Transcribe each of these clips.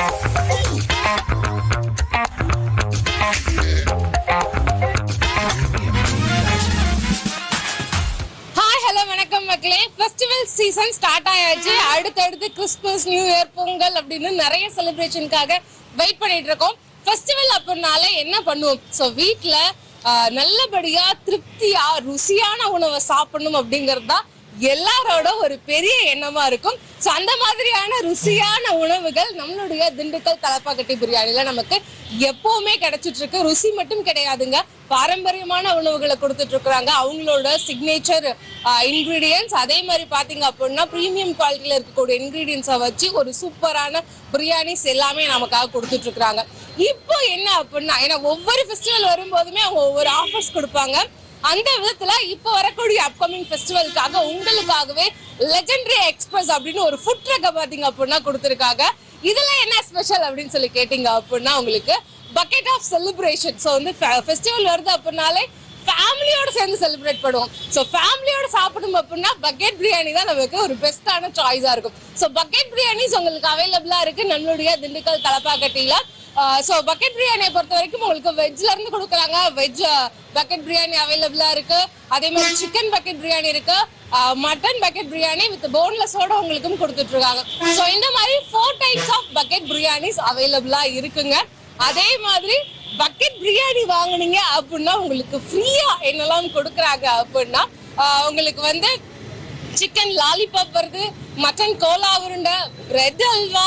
Hi hello வணக்கம் மக்களே. Festival season start ஆயாச்சு. அடுத்தடுத்து கிறிஸ்மஸ் நியூ இயர் பொங்கல் அப்படின்னு நிறைய செலிப்ரேஷனுக்காக வெயிட் பண்ணிட்டு இருக்கோம். ஃபெஸ்டிவல் அப்படின்னாலே என்ன பண்ணுவோம்? ஸோ வீட்டில் நல்லபடியாக திருப்தியாக ருசியான உணவை சாப்பிடணும் அப்படிங்கிறது தான் எல்லாரோட ஒரு பெரிய எண்ணமா இருக்கும். ஸோ அந்த மாதிரியான ருசியான உணவுகள் நம்மளுடைய திண்டுக்கல் தலப்பாக்கட்டி பிரியாணில நமக்கு எப்பவுமே கிடைச்சிட்டு இருக்கு ருசி மட்டும் கிடையாதுங்க. பாரம்பரியமான உணவுகளை கொடுத்துட்டு இருக்கிறாங்க அவங்களோட சிக்னேச்சர் இன்க்ரீடியன்ஸ் அதே மாதிரி பாத்தீங்க அப்படின்னா ப்ரீமியம் குவாலிட்டியில இருக்கக்கூடிய இன்க்ரீடியன்ஸை வச்சு ஒரு சூப்பரான பிரியாணிஸ் எல்லாமே நமக்காக கொடுத்துட்டு இருக்கிறாங்க இப்போ என்ன அப்படின்னா ஏன்னா ஒவ்வொரு ஃபெஸ்டிவல் வரும்போதுமே அவங்க ஒவ்வொரு ஆஃபர்ஸ் கொடுப்பாங்க. அந்த விதத்துல இப்ப வரக்கூடிய அப்கமிங் ஃபெஸ்டிவலுக்காக உங்களுக்காகவே லெஜெண்டரி எக்ஸ்பிரஸ் அப்படின்னு ஒரு ஃபுட் ட்ரக்கை பாத்தீங்க அப்படின்னா கொடுத்துருக்காங்க. இதுல என்ன ஸ்பெஷல் அப்படின்னு சொல்லி கேட்டீங்க அப்படின்னா உங்களுக்கு பக்கெட் ஆஃப் செலிப்ரேஷன் ஸோ வந்து ஃபெஸ்டிவல் வருது அப்படின்னாலே ஃபேமிலியோட சேர்ந்து செலிப்ரேட் பண்ணுவோம். ஸோ ஃபேமிலியோட சாப்பிடும் அப்படின்னா பக்கெட் பிரியாணி தான் நமக்கு ஒரு பெஸ்ட்டான சாய்ஸாக இருக்கும். ஸோ பக்கெட் பிரியாணிஸ் உங்களுக்கு அவைலபிளாக இருக்குது நம்மளுடைய திண்டுக்கல் தலப்பாக்கட்டியில். ஸோ பக்கெட் பிரியாணியை பொறுத்த வரைக்கும் உங்களுக்கு வெஜ்ல இருந்து கொடுக்குறாங்க. வெஜ் பக்கெட் பிரியாணி அவைலபிளா இருக்கு. அதே மாதிரி சிக்கன் பக்கெட் பிரியாணி இருக்கு. மட்டன் பக்கெட் பிரியாணி வித் போன்லெஸோட உங்களுக்கும் கொடுத்துட்டு இருக்காங்க. ஸோ இந்த மாதிரி four types of bucket biryanis அவைலபிளா இருக்குங்க. அதே மாதிரி பக்கெட் பிரியாணி வாங்குனீங்க அப்படின்னா உங்களுக்கு ஃப்ரீயா என்னெல்லாம் கொடுக்குறாங்க அப்படின்னா உங்களுக்கு வந்து சிக்கன் லாலிபாப் வருது மட்டன் கோலா உருண்டை பிரெட் அல்வா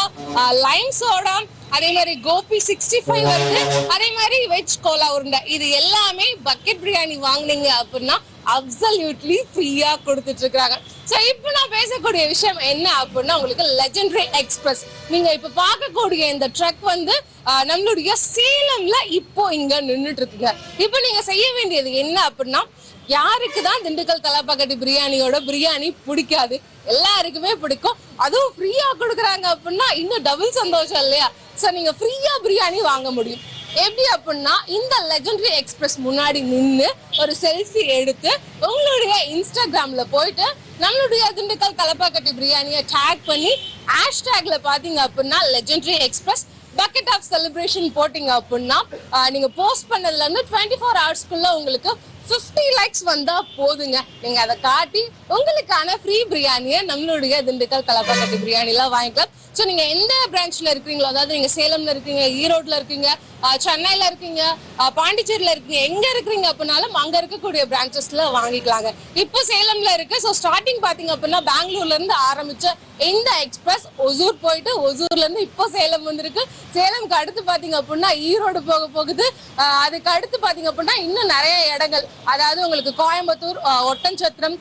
லைம் சோடா அதே மாதிரி கோபி சிக்ஸ்டி ஃபைவ் வருது அதே மாதிரி வெஜ் கோலா உருண்டை. இது எல்லாமே பக்கெட் பிரியாணி வாங்குனீங்க அப்படின்னா அப்சல்யூட்லி ஃப்ரீயா கொடுத்துட்டு இருக்காங்க ஸோ இப்போ நான் பேசக்கூடிய விஷயம் என்ன அப்படின்னா உங்களுக்கு லெஜெண்டரி எக்ஸ்பிரஸ் நீங்க இப்போ பார்க்கக்கூடிய இந்த ட்ரக் வந்து நம்மளுடைய சேலம்ல இப்போ இங்க நின்றுட்டு இருக்குங்க இப்போ நீங்க செய்ய வேண்டியது என்ன அப்படின்னா யாருக்கு தான் திண்டுக்கல் தலப்பாக்கட்டி பிரியாணியோட பிரியாணி பிடிக்காது. எல்லாருக்குமே பிடிக்கும். அதுவும் ஃப்ரீயா கொடுக்குறாங்க அப்படின்னா இன்னும் டபுள் சந்தோஷம் இல்லையா? ஸோ நீங்கள் ஃப்ரீயாக பிரியாணி வாங்க முடியும். எப்படி அப்படின்னா இந்த லெஜண்டரி எக்ஸ்பிரஸ் முன்னாடி நின்று ஒரு செல்ஃபி எடுத்து உங்களுடைய இன்ஸ்டாகிராமில் போயிட்டு நம்மளுடைய திண்டுக்கல் தலப்பாக்கட்டி பிரியாணியை டேக் பண்ணி ஹேஷ்டேக்ல பார்த்தீங்க அப்படின்னா legendary express bucket of celebration போட்டிங்க அப்படின்னா நீங்கள் போஸ்ட் பண்ணதுலேருந்து டுவெண்ட்டி ஃபோர் ஹவர்ஸ்க்குள்ள உங்களுக்கு 50 லைக்ஸ் வந்தா போதுங்க. நீங்க அதை காட்டி உங்களுக்கான ஃப்ரீ பிரியாணியை நம்மளுடைய திண்டுக்கல் தலப்பாக்கட்டி பிரியாணிலாம் வாங்கிக்கலாம். ஸோ நீங்க எந்த பிரான்ச்ல இருக்கீங்களோ அதாவது நீங்க சேலம்ல இருக்கீங்க ஈரோட்ல இருக்கீங்க சென்னையில இருக்கீங்க. பாண்டிச்சேரியில இருக்கீங்க. எங்க இருக்கிறீங்க அப்படின்னாலும் அங்க இருக்கக்கூடிய பிரான்ச்சஸ்ல வாங்கிக்கலாங்க. இப்போ சேலம்ல இருக்கு. ஸோ ஸ்டார்டிங் பாத்தீங்க அப்படின்னா பெங்களூர்ல இருந்து ஆரம்பிச்ச இந்த எக்ஸ்பிரஸ் ஒசூர் போயிட்டு ஒசூர்ல இருந்து இப்போ சேலம் வந்திருக்கு. சேலம்க்கு அடுத்து பாத்தீங்க அப்படின்னா ஈரோடு போக போகுது. அதுக்கு அடுத்து பாத்தீங்க அப்படின்னா இன்னும் நிறைய இடங்கள். அதாவது உங்களுக்கு கோயம்புத்தூர் ஒட்டன்சத்திரம்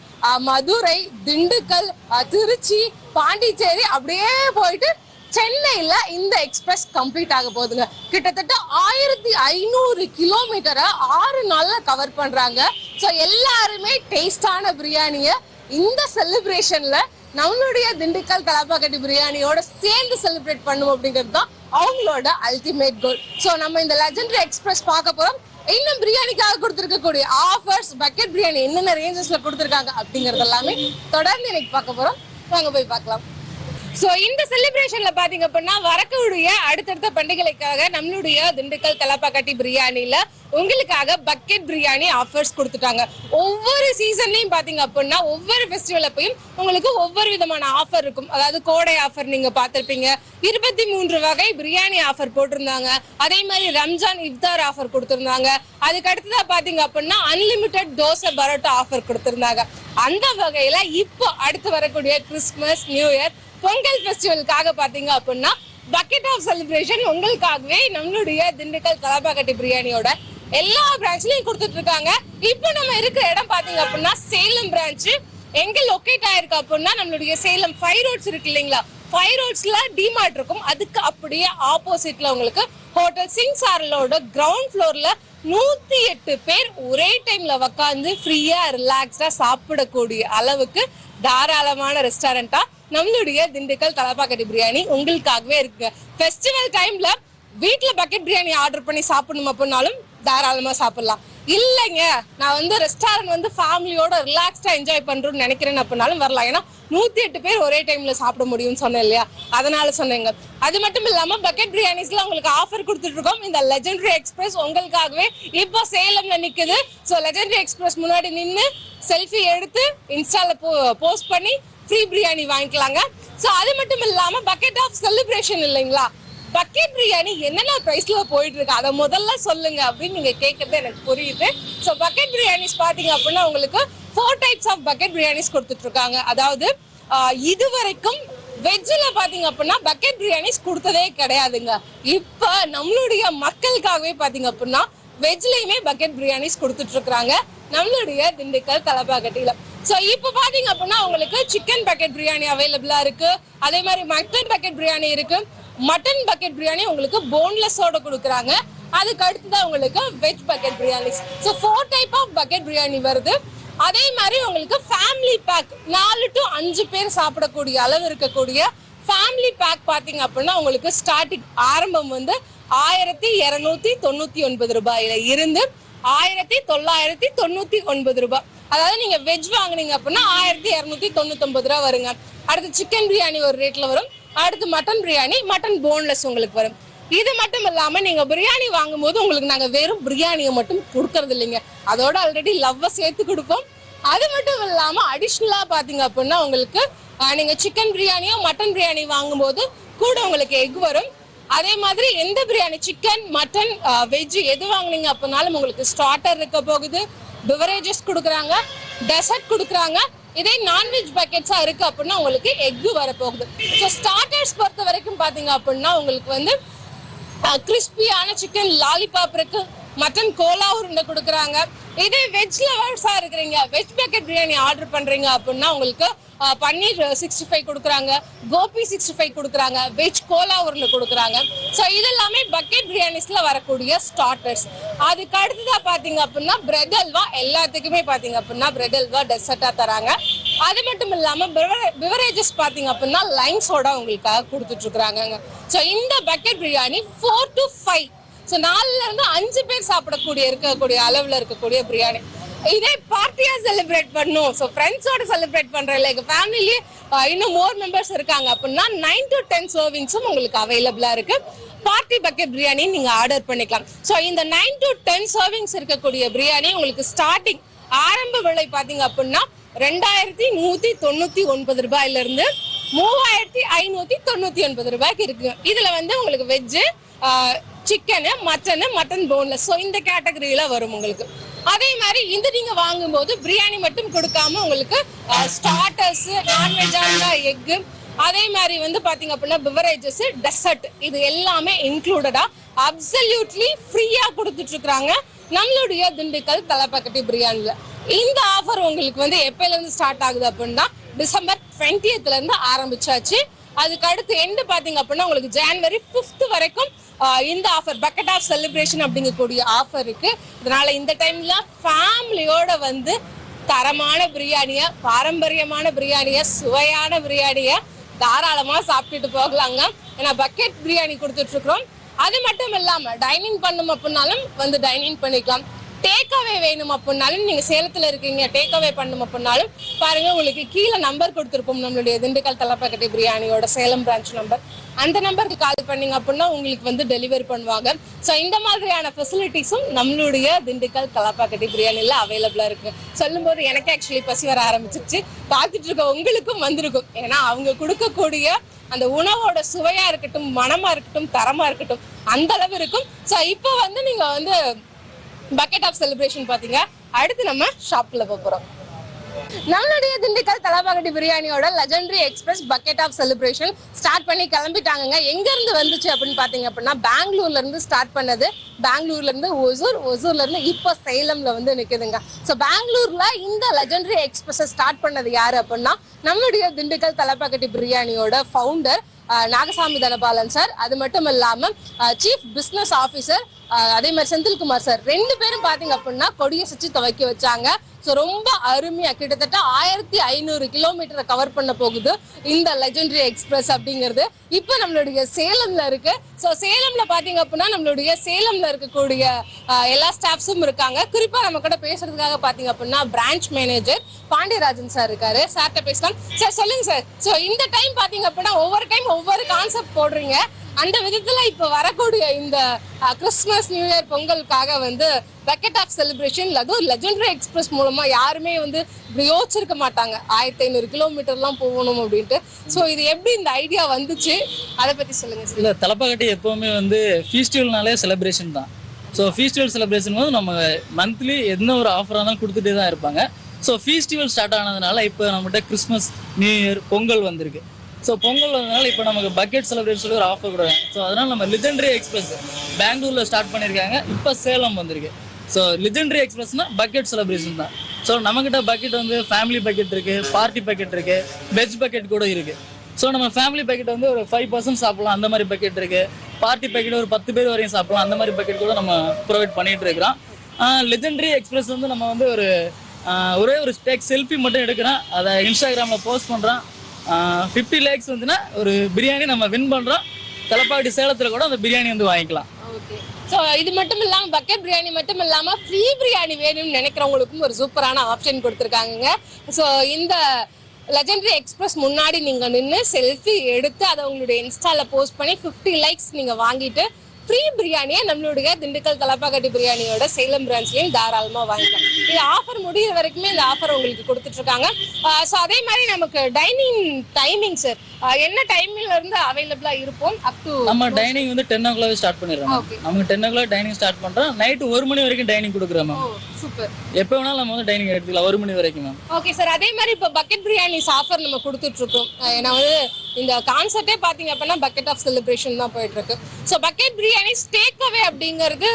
மதுரை திண்டுக்கல் திருச்சி பாண்டிச்சேரி அப்படியே போயிட்டு சென்னையில இந்த எக்ஸ்பிரஸ் கம்ப்ளீட் ஆக போகுதுங்க. கிட்டத்தட்ட ஆயிரத்தி ஐநூறு கிலோமீட்டரை ஆறு நாள்ல கவர் பண்றாங்க. ஸோ எல்லாருமே டேஸ்டான பிரியாணியை இந்த செலிப்ரேஷன்ல நம்மளுடைய திண்டுக்கல் தலப்பாக்கட்டி பிரியாணியோட சேர்ந்து செலிப்ரேட் பண்ணுவோம் அப்படிங்கிறது தான் அவங்களோட அல்டிமேட் கோல் ஸோ நம்ம இந்த லெஜண்டரி எக்ஸ்பிரஸ் பார்க்க போறோம். இன்னும் பிரியாணிக்காக கொடுத்துருக்கக்கூடிய ஆஃபர்ஸ் பக்கெட் பிரியாணி என்னென்ன ரேஞ்சஸ்ல கொடுத்துருக்காங்க அப்படிங்கறது எல்லாமே தொடர்ந்து இன்னைக்கு பார்க்க போறோம். வாங்க போய் பார்க்கலாம். சோ இந்த செலிப்ரேஷன்ல பாத்தீங்க அப்படின்னா வரக்கூடிய அடுத்தடுத்த பண்டிகைகளுக்காக நம்மளுடைய திண்டுக்கல் கலப்பாக்கட்டி பிரியாணில உங்களுக்காக பக்கெட் பிரியாணி ஆஃபர்ஸ் கொடுத்துட்டாங்க. ஒவ்வொரு சீசன்லயும் பாத்தீங்க அப்படின்னா ஒவ்வொரு ஃபெஸ்டிவலப்பையும் உங்களுக்கு ஒவ்வொரு விதமான ஆஃபர் இருக்கும். அதாவது கோடை ஆஃபர் நீங்க பார்த்துருப்பீங்க. இருபத்தி மூன்று வகை பிரியாணி ஆஃபர் போட்டிருந்தாங்க. அதே மாதிரி ரம்ஜான் இஃப்தார் ஆஃபர் கொடுத்திருந்தாங்க. அதுக்கு அடுத்ததாக பாத்தீங்க அப்படின்னா அன்லிமிட்டெட் தோசை பரோட்டா ஆஃபர் கொடுத்திருந்தாங்க. அந்த வகையில இப்போ அடுத்து வரக்கூடிய கிறிஸ்மஸ் நியூ இயர் பொங்கல் ஃபெஸ்டிவலுக்காக பார்த்தீங்க அப்படின்னா பக்கெட் ஆஃப் செலிப்ரேஷன் உங்களுக்காகவே நம்மளுடைய திண்டுக்கல் தலப்பாக்கட்டி பிரியாணியோட எல்லா பிரான்ச்லயும் கொடுத்துட்டு இருக்காங்க இப்போ நம்ம இருக்கிற இடம் பாத்தீங்க அப்படின்னா சேலம் பிரான்ச் எங்க லொக்கேட் ஆயிருக்கு அப்படின்னா நம்மளுடைய சேலம் ஃபைவ் ரோட்ஸ் இருக்கு இல்லைங்களா? ஃபைவ் ரோட்ஸ்ல டிமார்ட் இருக்கும். அதுக்கு அப்படியே ஆப்போசிட்ல உங்களுக்கு ஹோட்டல் சிங் சாரலோட கிரவுண்ட் ஃப்ளோர்ல நூத்தி எட்டு பேர் ஒரே டைம்ல உக்காந்து ஃப்ரீயா ரிலாக்ஸ்டா சாப்பிடக்கூடிய அளவுக்கு தாராளமான ரெஸ்டாரண்டா நம்மளுடைய திண்டுக்கல் தலப்பாக்கட்டி பிரியாணி உங்களுக்காகவே இருக்கு. ஃபெஸ்டிவல் டைம்ல வீட்ல பக்கெட் பிரியாணி ஆர்டர் பண்ணி சாப்பிடணும் அப்படின்னாலும் தாராளமா சாப்பிடலாம். இல்லைங்க. நான் வந்து ரெஸ்டாரண்ட் வந்து ஃபேமிலியோட ரிலாக்ஸ்டா என்ஜாய் பண்றோம்னு நினைக்கிறேன் அப்படின்னாலும் வரலாம். ஏன்னா நூத்தி எட்டு பேர் ஒரே டைம்ல சாப்பிட முடியும்னு சொன்னேன் இல்லையா? அதனால சொன்னேங்க. அது மட்டும் இல்லாம பக்கெட் பிரியாணிஸ்ல உங்களுக்கு ஆஃபர் கொடுத்துட்டு இருக்கோம். இந்த லெஜெண்டரி எக்ஸ்பிரஸ் உங்களுக்காகவே இப்போ சேலம்ல நிக்குது. ஸோ லெஜெண்டரி எக்ஸ்பிரஸ் முன்னாடி நின்று செல்ஃபி எடுத்து இன்ஸ்டால போஸ்ட் பண்ணி ஃப்ரீ பிரியாணி வாங்கிக்கலாங்க. ஸோ அது மட்டும் இல்லாம பக்கெட் ஆஃப் செலிப்ரேஷன் இல்லைங்களா? பக்கெட் பிரியாணி என்னென்ன பிரைஸ்ல போயிட்டு இருக்கு? அதை முதல்ல சொல்லுங்க அப்படின்னு நீங்க கேட்கறது எனக்கு புரியுது. ஸோ பக்கெட் பிரியாணிஸ் பாத்தீங்க அப்படின்னா உங்களுக்கு four types of bucket biryanis கொடுத்துட்டு இருக்காங்க. அதாவது இது வரைக்கும் வெஜ்ஜில் பாத்தீங்க அப்படின்னா பக்கெட் பிரியாணிஸ் கொடுத்ததே கிடையாதுங்க. இப்போ நம்மளுடைய மக்களுக்காகவே பாத்தீங்க அப்படின்னா வெஜ்லயுமே பக்கெட் பிரியாணிஸ் கொடுத்துட்டு இருக்காங்க நம்மளுடைய திண்டுக்கல் தலப்பாக்கட்டியில. ஸோ இப்போ பாத்தீங்க அப்படின்னா உங்களுக்கு சிக்கன் பக்கெட் பிரியாணி அவைலபிளா இருக்கு. அதே மாதிரி மட்டன் பக்கெட் பிரியாணி இருக்கு. மட்டன் பக்கெட் பிரியாணி உங்களுக்கு போன்லெஸ்ஸோட கொடுக்குறாங்க. அதுக்கு அடுத்ததான் உங்களுக்கு veg bucket biryani so four type of bucket biryani வருது. அதே மாதிரி உங்களுக்கு ஃபேமிலி பேக் நாலு டு அஞ்சு பேர் சாப்பிடக்கூடிய அளவு இருக்கக்கூடிய ஃபேமிலி பேக் பாத்தீங்க அப்படின்னா உங்களுக்கு ஸ்டார்டிங் ஆரம்பம் வந்து ஆயிரத்தி இரநூத்தி தொண்ணூத்தி ஒன்பது ரூபாயில இருந்து ஆயிரத்தி தொள்ளாயிரத்தி தொண்ணூத்தி ஒன்பது ரூபாய் அதாவது நீங்க வெஜ் வாங்குனீங்க அப்படின்னா ஆயிரத்தி இருநூத்தி தொண்ணூத்தி ரூபா வருங்க. அடுத்து சிக்கன் பிரியாணி ஒரு ரேட்ல வரும். அடுத்து மட்டன் பிரியாணி மட்டன் போன்லெஸ் உங்களுக்கு வரும். இது மட்டும் இல்லாம நீங்க பிரியாணி வாங்கும்போது உங்களுக்கு நாங்க வெறும் பிரியாணியை மட்டும் கொடுக்கறது இல்லைங்க. அதோட ஆல்ரெடி லவ்வ சேர்த்து கொடுப்போம். அது மட்டும் இல்லாம அடிஷ்னலா பாத்தீங்க அப்படின்னா உங்களுக்கு நீங்க சிக்கன் பிரியாணியோ மட்டன் பிரியாணி வாங்கும்போது கூட உங்களுக்கு எக் வரும். அதே மாதிரி எந்த பிரியாணி சிக்கன் மட்டன் வெஜ் எது வாங்குனீங்க அப்படின்னாலும் உங்களுக்கு ஸ்டார்டர் இருக்க போகுது. பிவரேஜஸ் கொடுக்குறாங்க டெசர்ட் கொடுக்குறாங்க. இதே நான்வெஜ் பக்கெட்ஸா இருக்கு அப்படின்னா உங்களுக்கு எக்கு வரப்போகுது. ஸோ ஸ்டார்டர்ஸ் பொறுத்த வரைக்கும் பார்த்தீங்க அப்படின்னா உங்களுக்கு வந்து கிறிஸ்பியான சிக்கன் லாலிபாப் இருக்கு. மட்டன் கோலா உருண்டை கொடுக்குறாங்க. இதே வெஜ் லவர்ஸா இருக்கிறீங்க. வெஜ் பக்கெட் பிரியாணி ஆர்டர் பண்றீங்க அப்படின்னா உங்களுக்கு பன்னீர் சிக்ஸ்டி ஃபைவ் கொடுக்குறாங்க. கோபி சிக்ஸ்டி ஃபைவ் கொடுக்குறாங்க. வெஜ் கோலா உருண்டை கொடுக்குறாங்க. ஸோ இதெல்லாமே பக்கெட் பிரியாணிஸ்ல வரக்கூடிய ஸ்டார்டர்ஸ் அதுக்கு அடுத்ததாக பார்த்தீங்க அப்படின்னா பிரெட் அல்வா எல்லாத்துக்குமே பார்த்தீங்க அப்படின்னா பிரெட் அல்வா டெசர்ட்டா தராங்க. அது மட்டும் இல்லாமல் பிவரேஜஸ் பார்த்தீங்க அப்படின்னா லைன்ஸோட உங்களுக்காக கொடுத்துட்ருக்குறாங்க ஸோ இந்த bucket biryani four to five so நாலுல இருந்து அஞ்சு பேர் சாப்பிடக்கூடிய இருக்கக்கூடிய அளவுல இருக்கக்கூடிய பிரியாணி. இதே பார்ட்டியா செலிப்ரேட் பண்ணும். ஸோ ஃப்ரெண்ட்ஸோட செலிப்ரேட் பண்ற இல்லை எங்க ஃபேமிலியே இன்னும் மோர் மெம்பர்ஸ் இருக்காங்க அப்படின்னா நைன் டு டென் சர்விங்ஸும் உங்களுக்கு அவைலபிளா இருக்கு. பார்ட்டி பக்கெட் பிரியாணி நீங்க ஆர்டர் பண்ணிக்கலாம். ஸோ இந்த நைன் டு டென் சர்விங்ஸ் இருக்கக்கூடிய பிரியாணி உங்களுக்கு ஸ்டார்டிங் ஆரம்ப விலை பாத்தீங்க அப்படின்னா ரெண்டாயிரத்தி நூத்தி தொண்ணூத்தி ஒன்பது ரூபாயில இருந்து மூவாயிரத்தி ஐநூத்தி தொண்ணூத்தி ஒன்பது ரூபாய்க்கு இருக்கு. இதுல வந்து உங்களுக்கு veg chicken mutton mutton boneless so இந்த கேட்டகரியில வரும் உங்களுக்கு. அதே மாதிரி இது நீங்க வாங்கும்போது பிரியாணி மட்டும் கொடுக்காம உங்களுக்கு ஸ்டார்டர்ஸ் நான்வெஜ்ஜா இருந்தா எக்கு அதே மாதிரி வந்து பாத்தீங்க அப்படின்னா பிவரேஜஸ் டெசர்ட் இது எல்லாமே இன்க்ளூடடா அப்சல்யூட்லி ஃப்ரீயா கொடுத்துட்டு இருக்காங்க நம்மளுடைய திண்டுக்கல் தலைப்பக்கட்டி பிரியாணில இந்த ஆஃபர் உங்களுக்கு வந்து எப்பையில இருந்து ஸ்டார்ட் ஆகுது அப்படின்னா டிசம்பர் டுவெண்ட்டியத்துல இருந்து ஆரம்பிச்சாச்சு. அதுக்கு அடுத்து எண்டு பாத்தீங்க அப்படின்னா உங்களுக்கு ஜான்வரி 5th வரைக்கும் இந்த ஆஃபர் பக்கெட் ஆஃப் செலிப்ரேஷன் அப்படிங்கக்கூடிய ஆஃபர் இருக்கு. இதனால இந்த டைம்ல ஃபேமிலியோட வந்து தரமான பிரியாணிய பாரம்பரியமான பிரியாணிய சுவையான பிரியாணிய தாராளமா சாப்பிட்டுட்டு போகலாங்க. ஏன்னா பக்கெட் பிரியாணி கொடுத்துட்டு இருக்கிறோம். அது மட்டும் இல்லாம டைனிங் பண்ணும் அப்படின்னாலும் வந்து டைனிங் பண்ணிக்கலாம். டேக்அவே வேணும் அப்படின்னாலும் நீங்க சேலத்துல இருக்கீங்க டேக்அவே பண்ணணும் பண்ணும் அப்படின்னாலும் பாருங்க உங்களுக்கு கீழே நம்பர் கொடுத்துருப்போம். நம்மளுடைய திண்டுக்கல் தலப்பாக்கட்டி பிரியாணியோட சேலம் பிரான்ச் நம்பர் அந்த நம்பருக்கு கால் பண்ணீங்க அப்படின்னா உங்களுக்கு வந்து டெலிவரி பண்ணுவாங்க. ஸோ இந்த மாதிரியான ஃபெசிலிட்டிஸும் நம்மளுடைய திண்டுக்கல் தலப்பாக்கட்டி பிரியாணியில் அவைலபிளாக இருக்கு. சொல்லும்போது எனக்கு ஆக்சுவலி பசி வர ஆரம்பிச்சிருச்சு. பார்த்துட்டு இருக்க உங்களுக்கும் வந்திருக்கும். ஏன்னா அவங்க கொடுக்கக்கூடிய அந்த உணவோட சுவையா இருக்கட்டும் மனமா இருக்கட்டும் தரமா இருக்கட்டும் அந்த அளவு இருக்கும். ஸோ இப்போ வந்து நீங்க வந்து பக்கெட் ஆஃப் செலிப்ரேஷன் பாத்தீங்க. அடுத்து நம்ம ஷாப்ல போறோம். நம்மளுடைய திண்டுக்கல் தலபாகட்டி பிரியாணியோட legendary express bucket of celebration start பண்ணி கிளம்பிட்டாங்கங்க. எங்க இருந்து வந்துச்சு அப்படின்னு பாத்தீங்க அப்படின்னா பெங்களூர்ல இருந்து ஸ்டார்ட் பண்ணது பெங்களூர்ல இருந்து ஒசூர் ஒசூர்ல இருந்து இப்போ சேலம்ல வந்து நிக்குதுங்க. ஸோ பெங்களூர்ல இந்த லெஜண்டரி எக்ஸ்பிரஸ் ஸ்டார்ட் பண்ணது யாரு அப்படின்னா நம்மளுடைய திண்டுக்கல் தலப்பாக்கட்டி பிரியாணியோட ஃபவுண்டர் நாகசாமி தனபாலன் சார் அது மட்டும் இல்லாம சீஃப் பிசினஸ் ஆஃபீஸர் அதே மாதிரி செந்தில்குமார் சார். ரெண்டு பேரும் பாத்தீங்க அப்படின்னா கொடியை சுற்றி துவைக்க வச்சாங்க. ஸோ ரொம்ப அருமையா கிட்டத்தட்ட ஆயிரத்தி ஐநூறு கிலோமீட்டரை கவர் பண்ண போகுது இந்த லெஜெண்டரி எக்ஸ்பிரஸ் அப்படிங்கிறது. இப்போ நம்மளுடைய சேலம்ல இருக்கு. ஸோ சேலம்ல பாத்தீங்க அப்படின்னா நம்மளுடைய சேலம்ல இருக்கக்கூடிய எல்லா ஸ்டாஃப்ஸும் இருக்காங்க. குறிப்பா நம்ம கூட பேசுறதுக்காக பாத்தீங்க அப்படின்னா பிரான்ச் மேனேஜர் பாண்டியராஜன் சார் இருக்காரு. சார்கிட்ட பேசலாம். சார் சொல்லுங்க சார் ஸோ இந்த டைம் பாத்தீங்க அப்படின்னா ஒவ்வொரு டைம் ஒவ்வொரு கான்செப்ட் போடுறீங்க. அந்த விதத்துல இப்ப வரக்கூடிய இந்த கிறிஸ்துமஸ் நியூ இயர் பொங்கலுக்காக வந்து பக்கெட் ஆஃப் செலிப்ரேஷன் அதுவும் லெஜெண்டரி எக்ஸ்பிரஸ் மூலமா யாருமே வந்து இப்படி யோசிச்சிருக்க மாட்டாங்க. ஆயிரத்தி ஐநூறு கிலோமீட்டர்லாம் போகணும் அப்படின்ட்டு. ஸோ இது எப்படி இந்த ஐடியா வந்துச்சு? அதை பத்தி சொல்லுங்க இல்லை தலப்பாக்கட்டி எப்போவுமே வந்து ஃபீஸ்டிவல்னாலே செலிப்ரேஷன் தான். ஸோ ஃபீஸ்டிவல் செலிப்ரேஷன் போது நம்ம மந்த்லி என்ன ஒரு ஆஃபராக தான் கொடுத்துட்டே தான் இருப்பாங்க. ஸோ ஃபீஸ்டிவல் ஸ்டார்ட் ஆனதுனால இப்போ நம்மகிட்ட கிறிஸ்மஸ் நியூ இயர் பொங்கல் வந்திருக்கு. ஸோ பொங்கல் வந்ததுனால இப்போ நமக்கு பக்கெட் செலிப்ரேட் சொல்லி ஒரு ஆஃபர் கொடுக்குறாங்க. ஸோ அதனால் நம்ம லிஜெண்டரி எக்ஸ்பிரஸ் பெங்களூரில் ஸ்டார்ட் பண்ணியிருக்காங்க இப்போ சேலம் வந்திருக்கு. ஸோ லிஜெண்டரி எக்ஸ்பிரஸ்னா பக்கெட் செலிப்ரேஷன் தான். ஸோ நம்மக்கிட்ட பக்கெட் வந்து ஃபேமிலி பக்கெட் இருக்குது பார்ட்டி பக்கெட் இருக்குது வெஜ் பக்கெட் கூட இருக்குது ஸோ நம்ம ஃபேமிலி பேக்கெட் வந்து ஒரு ஃபைவ் பர்சன்ட் சாப்பிடலாம் அந்த மாதிரி பக்கெட் இருக்கு. பார்ட்டி பேக்கெட் ஒரு பத்து பேர் வரையும் சாப்பிடலாம் அந்த மாதிரி பக்கெட் கூட நம்ம ப்ரொவைட் பண்ணிட்டு இருக்கிறோம். லெஜெண்டரி எக்ஸ்பிரஸ் வந்து நம்ம வந்து ஒரு ஒரே ஒரு ஸ்டேக் செல்ஃபி மட்டும் எடுக்கிறோம். அதை இன்ஸ்டாகிராமில் போஸ்ட் பண்ணுறோம் ஃபிஃப்டி லேக்ஸ் வந்துன்னா ஒரு பிரியாணி நம்ம வின் பண்ணுறோம் தலப்பாக்கட்டி சேலத்தில் கூட அந்த பிரியாணி வந்து வாங்கிக்கலாம். ஸோ இது மட்டும் இல்லாமல் பக்கெட் பிரியாணி மட்டும் இல்லாமல் ஃப்ரீ பிரியாணி வேணும்னு நினைக்கிறவங்களுக்கும் ஒரு சூப்பரான ஆப்ஷன் கொடுத்துருக்காங்க ஸோ இந்த லெஜெண்டரி எக்ஸ்பிரஸ் முன்னாடி நீங்க நின்று செல்ஃபி எடுத்து அதை உங்களுடைய இன்ஸ்டால போஸ்ட் பண்ணி 50 லைக்ஸ் நீங்க வாங்கிட்டு ஃப்ரீ பிரியாணியை நம்மளுடைய திண்டுக்கல் தலப்பாக்கட்டி பிரியாணியோட சேலம் பிரான்ச்லயும் தாராளமா வாங்கிக்கலாம். இது ஆஃபர் முடியிற வரைக்குமே இந்த ஆஃபர் உங்களுக்கு கொடுத்துட்டு இருக்காங்க ஸோ அதே மாதிரி நமக்கு டைனிங் டைமிங் சார் என்ன டைமிங்ல இருந்து அவைலபிளா இருப்போம்? அப் டு நம்ம டைனிங் வந்து டென் ஓ கிளாக் ஸ்டார்ட் பண்ணிடுறோம். நமக்கு ten o'clock dining start பண்ணுறோம் நைட்டு ஒரு மணி வரைக்கும் டைனிங் கொடுக்குறோம் மேம் சூப்பர் எப்போ வேணாலும் நம்ம வந்து டைனிங் எடுத்துக்கலாம். ஒரு மணி வரைக்கும் மேம் ஓகே சார் அதே மாதிரி இப்போ பக்கெட் பிரியாணிஸ் ஆஃபர் நம்ம கொடுத்துட்டு இருக்கோம் ஏன்னா வந்து இந்த கான்செப்டே பார்த்தீங்க அப்படின்னா பக்கெட் ஆஃப் செலிப்ரேஷன் தான் போயிட்டு இருக்கு so bucket biryani take away அப்படிங்கிறது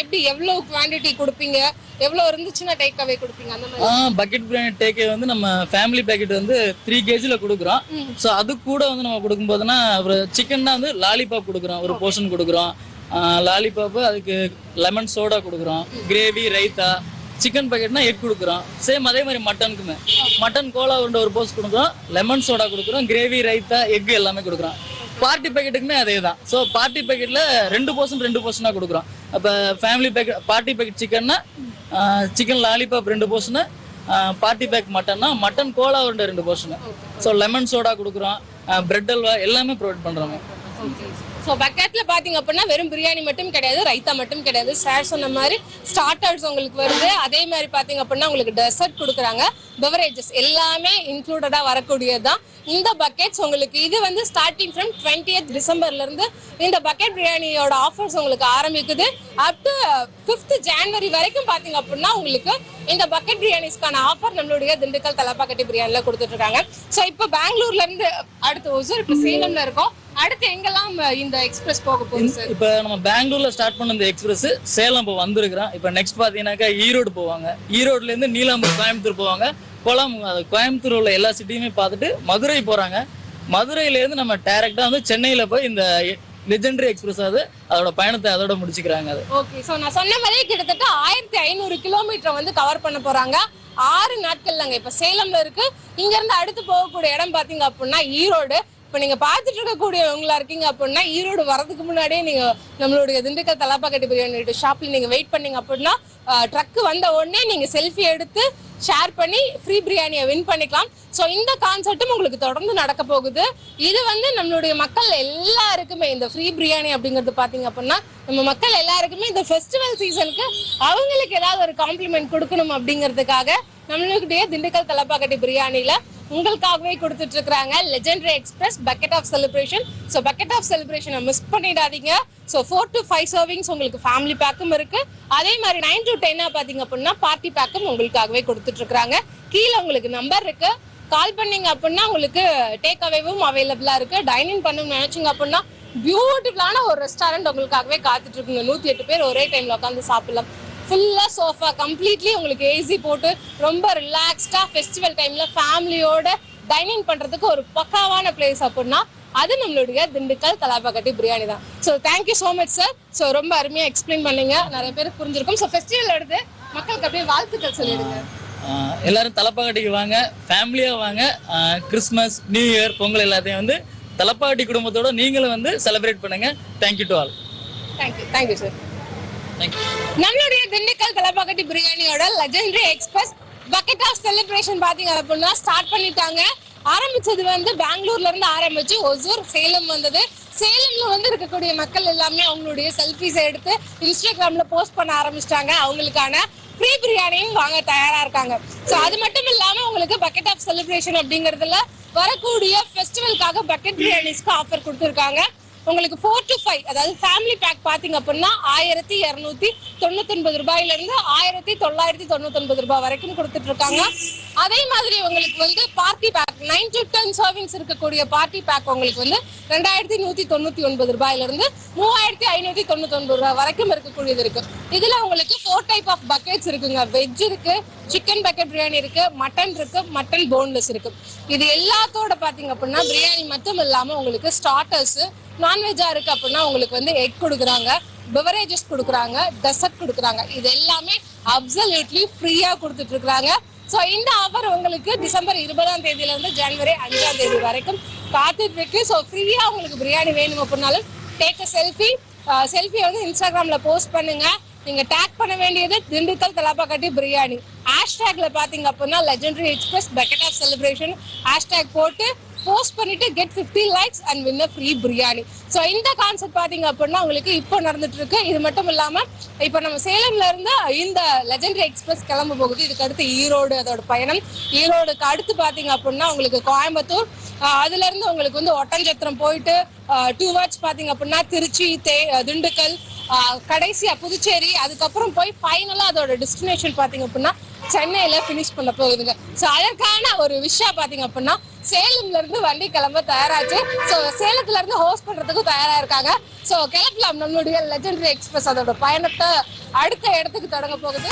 எப்படி எவ்வளோ குவாண்டிட்டி கொடுப்பீங்க? எவ்வளோ இருந்துச்சுன்னா டேக் அவே கொடுப்பீங்க? அந்த மாதிரி. பக்கெட் பிரியாணி டேக்கே வந்து நம்ம ஃபேமிலி பேக்கெட் வந்து த்ரீ கேஜியில் கொடுக்குறோம். ஸோ அது கூட வந்து நம்ம கொடுக்கும்போதுனா ஒரு சிக்கன் தான் வந்து லாலிபாப் கொடுக்குறோம். ஒரு போர்ஷன் கொடுக்குறோம். லாலிபாப்பு அதுக்கு லெமன் சோடா கொடுக்குறோம். கிரேவி ரைத்தா சிக்கன் பாக்கெட்னா எக் கொடுக்குறோம். சேம் அதே மாதிரி மட்டனுக்குமே. மட்டன் கோலா உருண்டை ஒரு போஸ் கொடுக்குறோம். லெமன் சோடா கொடுக்குறோம். கிரேவி ரைத்தா எக் எல்லாமே கொடுக்குறோம். பார்ட்டி பேக்கெட்டுக்குமே அதே தான். ஸோ பார்ட்டி பேக்கெட்டில் ரெண்டு போர்ஷன் ரெண்டு போர்ஷனாக கொடுக்குறோம். அப்போ ஃபேமிலி பேக்கெட் பார்ட்டி பேக்கெட் சிக்கன்னா சிக்கன் லாலிபாப் ரெண்டு போர்ஷனு பார்ட்டி பேக் மட்டன்னா மட்டன் கோலா உருண்டை ரெண்டு போர்ஷனு ஸோ லெமன் சோடா கொடுக்குறோம். பிரெட் அல்வா எல்லாமே ப்ரொவைட் பண்ணுறோம் ஸோ பக்கெட்டில் பார்த்தீங்க அப்படின்னா வெறும் பிரியாணி மட்டும் கிடையாது ரைத்தா மட்டும் கிடையாது. சார் சொன்ன மாதிரி ஸ்டார்டர்ஸ் உங்களுக்கு வருது. அதே மாதிரி பார்த்தீங்க அப்படின்னா உங்களுக்கு டெசர்ட் கொடுக்குறாங்க. பெவரேஜஸ் எல்லாமே இன்க்ளூடடாக வரக்கூடியது தான் இந்த பக்கெட்ஸ் உங்களுக்கு இது வந்து ஸ்டார்டிங் ஃப்ரம் டுவெண்ட்டி எய்த் டிசம்பர்லேருந்து இந்த பக்கெட் பிரியாணியோட ஆஃபர்ஸ் உங்களுக்கு ஆரம்பிக்குது. அப் டு ஃபிஃப்த் ஜான்வரி வரைக்கும் பார்த்தீங்க அப்படின்னா உங்களுக்கு இந்த பக்கெட் பிரியாணிஸ்க்கான ஆஃபர் நம்மளுடைய திண்டுக்கல் தலப்பாக்கட்டி பிரியாணியில் கொடுத்துட்டு இருக்காங்க ஸோ இப்போ பெங்களூர்ல இருந்து அடுத்து ஒசூர் இப்போ சேலம்ல இருக்கோம். அடுத்து எங்கெல்லாம் இந்த எக்ஸ்பிரஸ் போக போகுது சார் இப்போ நம்ம பெங்களூர்ல ஸ்டார்ட் பண்ண இந்த எக்ஸ்பிரஸ் சேலம் இப்போ வந்திருக்கிறோம். இப்போ நெக்ஸ்ட் பார்த்தீங்கன்னாக்கா ஈரோடு போவாங்க. ஈரோடுலேருந்து நீலாம்பூர் கோயம்புத்தூர் போவாங்க. கோலம் கோயம்புத்தூர் உள்ள எல்லா சிட்டியுமே பார்த்துட்டு மதுரை போகிறாங்க மதுரையிலேருந்து நம்ம டைரெக்டாக வந்து சென்னையில் போய் இந்த லெஜெண்டரி எக்ஸ்பிரஸ் அது. அதோட பயணத்தை அதோட முடிச்சுக்கிறாங்க அது. ஓகே ஸோ நான் சொன்ன மாதிரியே கிட்டத்தட்ட ஆயிரத்தி ஐநூறு கிலோமீட்டர் வந்து கவர் பண்ண போறாங்க. ஆறு நாட்கள்லங்க இப்போ சேலம்ல இருக்கு. இங்க இருந்து அடுத்து போகக்கூடிய இடம் பாத்தீங்க அப்படின்னா ஈரோடு. இப்போ நீங்க பார்த்துட்டு இருக்கக்கூடியவங்களா இருக்கீங்க அப்படின்னா ஈரோடு வரதுக்கு முன்னாடியே நீங்க நம்மளுடைய திண்டுக்கல் தலாப்பாக்கட்டி பிரியாணி ஷாப்ல நீங்க வெயிட் பண்ணீங்க அப்படின்னா ட்ரக் வந்த உடனே நீங்க செல்ஃபி எடுத்து ஷேர் பண்ணி ஃப்ரீ பிரியாணியை வின் பண்ணிக்கலாம். ஸோ இந்த கான்செப்டும் உங்களுக்கு தொடர்ந்து நடக்க போகுது. இது வந்து நம்மளுடைய மக்கள் எல்லாருக்குமே இந்த ஃப்ரீ பிரியாணி அப்படிங்கிறது பார்த்தீங்க அப்படின்னா நம்ம மக்கள் எல்லாருக்குமே இந்த ஃபெஸ்டிவல் சீசனுக்கு அவங்களுக்கு ஏதாவது ஒரு காம்ப்ளிமெண்ட் கொடுக்கணும் அப்படிங்கிறதுக்காக நம்மளுடைய திண்டுக்கல் தலப்பாக்கட்டி பிரியாணியில உங்களுக்காகவே கொடுத்துட்டு இருக்கிறாங்க legendary express bucket of celebration so bucket of செலிப்ரேஷனை miss பண்ணிடாதீங்க. So four to five servings உங்களுக்கு ஃபேமிலி பேக்கும் இருக்கு. அதே மாதிரி நைன் டு டென்னா பார்த்தீங்க அப்படின்னா பார்ட்டி பேக்கும் உங்களுக்காகவே கொடுத்துட்டு இருக்கிறாங்க கீழே உங்களுக்கு நம்பர் இருக்கு. கால் பண்ணீங்க அப்படின்னா உங்களுக்கு டேக் அவேவும் அவைலபிளா இருக்கு. டைனிங் பண்ணணும்னு நினைச்சீங்க அப்படின்னா பியூட்டிஃபுல்லான ஒரு ரெஸ்டாரண்ட் உங்களுக்காகவே காத்துட்டு இருக்குங்க நூத்தி எட்டு பேர் ஒரே டைம்ல உட்காந்து சாப்பிடலாம். ஃபுல்லா சோஃபா கம்ப்ளீட்லி உங்களுக்கு ஏசி போட்டு ரொம்ப ரிலாக்ஸ்டா ஃபெஸ்டிவல் டைம்ல ஃபேமிலியோட டைனிங் பண்றதுக்கு ஒரு பக்காவான பிளேஸ் அப்படின்னா அது நம்மளுடைய திண்டுக்கல் தலாபாக்கட்டி பிரியாணி தான். So thank you so much sir so ரொம்ப அருமையாக எக்ஸ்பிளைன் பண்ணீங்க. நிறைய பேருக்கு புரிஞ்சிருக்கும். ஸோ ஃபெஸ்டிவல் எடுத்து மக்களுக்கு அப்படியே வாழ்த்துக்கள் சொல்லிடுங்க. எல்லாரும் தலப்பாக்கட்டிக்கு வாங்க. ஃபேமிலியாக வாங்க. கிறிஸ்மஸ் நியூ இயர் பொங்கல் எல்லாத்தையும் வந்து தலப்பாக்கட்டி குடும்பத்தோட நீங்களும் வந்து செலிப்ரேட் பண்ணுங்க. Thank you to all thank you thank you sir நம்மளுடைய திண்டுக்கல் தலப்பாக்கட்டி பிரியாணியோட legendary express bucket of celebration பாத்தீங்க அப்படின்னா ஸ்டார்ட் பண்ணிட்டாங்க. ஆரம்பிச்சது வந்து பெங்களூர்ல இருந்து ஆரம்பிச்சு ஒசூர் சேலம் வந்தது. சேலம்ல வந்து இருக்கக்கூடிய மக்கள் எல்லாமே அவங்களுடைய செல்ஃபிஸ் எடுத்து இன்ஸ்டாகிராம்ல போஸ்ட் பண்ண ஆரம்பிச்சிட்டாங்க. அவங்களுக்கான ஃப்ரீ பிரியாணியும் வாங்க தயாரா இருக்காங்க. ஸோ அது மட்டும் இல்லாம உங்களுக்கு பக்கெட் ஆஃப் செலிப்ரேஷன் அப்படிங்கறதுல வரக்கூடிய ஃபெஸ்டிவலுக்காக பக்கெட் பிரியாணிஸ்க்கு ஆஃபர் கொடுத்துருக்காங்க. உங்களுக்கு ஃபோர் டு ஃபைவ் அதாவது ஃபேமிலி பேக் பார்த்தீங்க அப்படின்னா ஆயிரத்தி இரநூத்தி தொண்ணூத்தொன்பது ரூபாயிலிருந்து ஆயிரத்தி தொள்ளாயிரத்தி தொண்ணூத்தொன்பது ரூபாய் வரைக்கும் கொடுத்துட்டு இருக்காங்க. அதே மாதிரி உங்களுக்கு வந்து party pack nine to ten servings இருக்கக்கூடிய பார்ட்டி பேக் உங்களுக்கு வந்து ரெண்டாயிரத்தி நூத்தி தொண்ணூத்தி ஒன்பது ரூபாயிலிருந்து மூவாயிரத்தி ஐநூத்தி தொண்ணூத்தி ஒன்பது ரூபாய் வரைக்கும் இருக்கக்கூடியது இருக்கு. இதுல உங்களுக்கு ஃபோர் டைப் ஆஃப் பக்கெட்ஸ் இருக்குங்க. வெஜ் இருக்கு சிக்கன் பக்கெட் பிரியாணி இருக்கு மட்டன் இருக்கு மட்டன் போன்லெஸ் இருக்கு. இது எல்லாத்தோட பாத்தீங்க அப்படின்னா பிரியாணி மட்டும் இல்லாம உங்களுக்கு ஸ்டார்டர்ஸ் நான்வெஜ்ஜா இருக்கு அப்படின்னா உங்களுக்கு வந்து எக் கொடுக்குறாங்க பெவரேஜஸ் கொடுக்குறாங்க டெசர்ட் கொடுக்குறாங்க. இது எல்லாமே அப்சல்யூட்லி ஃப்ரீயா கொடுத்துட்டு இருக்கிறாங்க ஸோ இந்த ஆஃபர் உங்களுக்கு டிசம்பர் இருபதாம் தேதியில இருந்து ஜனவரி அஞ்சாம் தேதி வரைக்கும் காத்துட்டு இருக்கு ஸோ ஃப்ரீயா உங்களுக்கு பிரியாணி வேணும் அப்படின்னாலும் டேக் அ செல்ஃபி செல்ஃபியை வந்து இன்ஸ்டாகிராம்ல போஸ்ட் பண்ணுங்க. நீங்க டேக் பண்ண வேண்டியது திண்டுக்கல் தலாப்பாக்கட்டி பிரியாணி. ஹேஷ்டேக்ல பாத்தீங்க அப்படின்னா legendary express bucket of celebration hashtag போட்டு போஸ்ட் பண்ணிட்டு get 50 likes and win free biryani so இந்த கான்செப்ட் பார்த்தீங்க அப்படின்னா உங்களுக்கு இப்போ நடந்துட்டு இருக்கு இது மட்டும் இல்லாம இப்போ நம்ம சேலம்ல இருந்து இந்த லெஜெண்டரி எக்ஸ்பிரஸ் கிளம்ப போகுது. இதுக்கு அடுத்து ஈரோடு அதோட பயணம். ஈரோடுக்கு அடுத்து பார்த்தீங்க அப்படின்னா உங்களுக்கு கோயம்புத்தூர். அதுல இருந்து உங்களுக்கு வந்து ஒட்டஞ்சத்திரம் போயிட்டு டூ வாட்ச் பாத்தீங்க அப்படின்னா திருச்சி தே திண்டுக்கல் கடைசியா புதுச்சேரி அதுக்கப்புறம் போய் ஃபைனலா அதோட டெஸ்டினேஷன் பாத்தீங்க அப்படின்னா சென்னையில ஃபினிஷ் பண்ண போகுதுங்க ஸோ அதற்கான ஒரு விஷயம் பாத்தீங்க அப்படின்னா சேலம்ல இருந்து வண்டி கிளம்ப தயாராச்சு. ஸோ சேலத்துல இருந்து ஹோஸ்ட் பண்றதுக்கும் தயாரா இருக்காங்க. ஸோ கிளப்பலாம். நம்மளுடைய லெஜெண்டரி எக்ஸ்பிரஸ் அதோட பயணத்தை அடுத்த இடத்துக்கு தொடங்க போகுது.